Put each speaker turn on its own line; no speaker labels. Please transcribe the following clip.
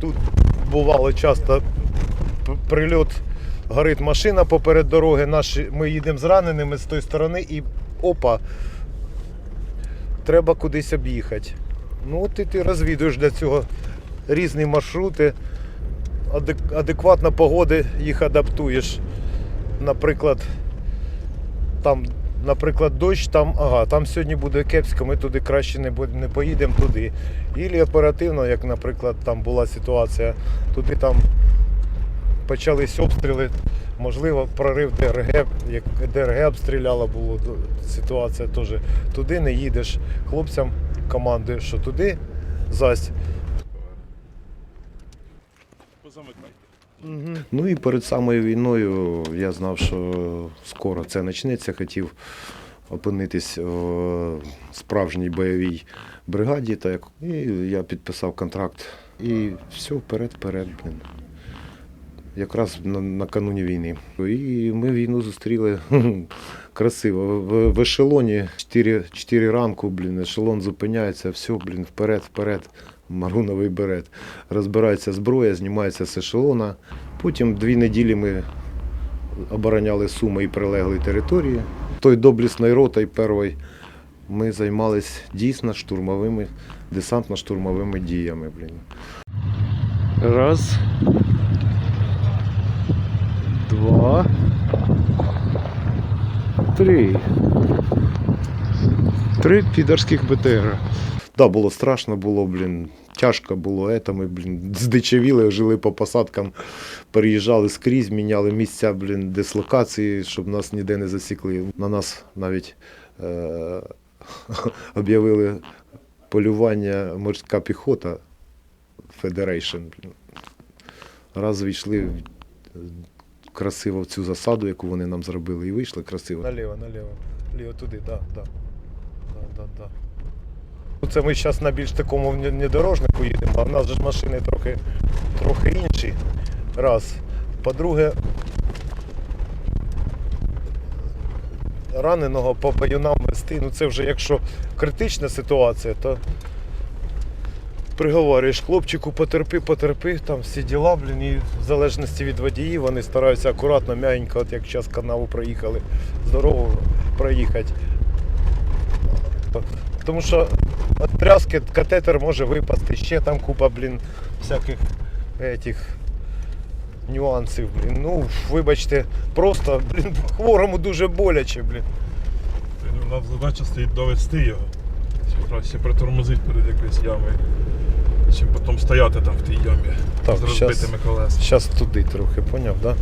Тут бувало часто прильот, горить машина поперед дороги. Наші, ми їдемо з раненими з тої сторони і опа, треба кудись об'їхати. Ну, от і ти розвідуєш для цього різні маршрути, адек- адекватно погоди їх адаптуєш. Наприклад, там, наприклад, дощ, там, ага, там сьогодні буде кепсько, ми туди краще не, не поїдемо туди. Ілі оперативно, як, наприклад, там була ситуація, туди там почались обстріли, можливо, прорив ДРГ, як ДРГ обстріляло було ситуація теж. Туди не їдеш. Хлопцям командуєш, що туди зась. Ну і перед самою війною я знав, що скоро це почнеться. Хотів опинитись в справжній бойовій бригаді. Так. І я підписав контракт. І все, вперед, вперед, блін. Якраз на, накануні війни. І ми війну зустріли красиво. В, в ешелоні 4, 4 ранку, блін, ешелон зупиняється, все, блін, вперед, вперед. Маруновий берет. Розбирається зброя, знімається з ешелона. Потім дві неділі ми обороняли Суми і прилеглі території. Той доблісний ротой перший ми займалися дійсно штурмовими, десантно-штурмовими діями. Блін.
Раз. Два. Три. Три підерських БТР.
Да, було страшно, було, блін, тяжко було. Ета, ми, блін, здичавіли, жили по посадкам, переїжджали скрізь, міняли місця, блін, дислокації, щоб нас ніде не засікли. На нас навіть е- об'явили полювання морська піхота. Блін. Раз війшли красиво в цю засаду, яку вони нам зробили, і вийшли красиво. Наліво, наліво. Ліво туди, так, да, так. Да. Да, да, да. Це ми зараз на більш такому внедорожнику їдемо, а в нас же ж машини трохи, трохи інші. Раз. По-друге, раненого по баюнам вести, ну це вже якщо критична ситуація, то приговорюєш хлопчику, потерпи, потерпи, там всі діла, блін, і в залежності від водіїв вони стараються акуратно, м'ягенько, от як зараз канаву проїхали, здорово проїхати. Тому що від тряски катетер може випасти, ще там купа, блін, всяких этих нюансів, блін. Ну, вибачте, просто, блін, хворому дуже боляче, блін.
У нас задача стоїть довести його. Краще притормозити перед якоюсь ямою, чим потім стояти там в тій ямі
Так,
з
щас-
розбитими колесами.
Зараз туди трохи, поняв, да?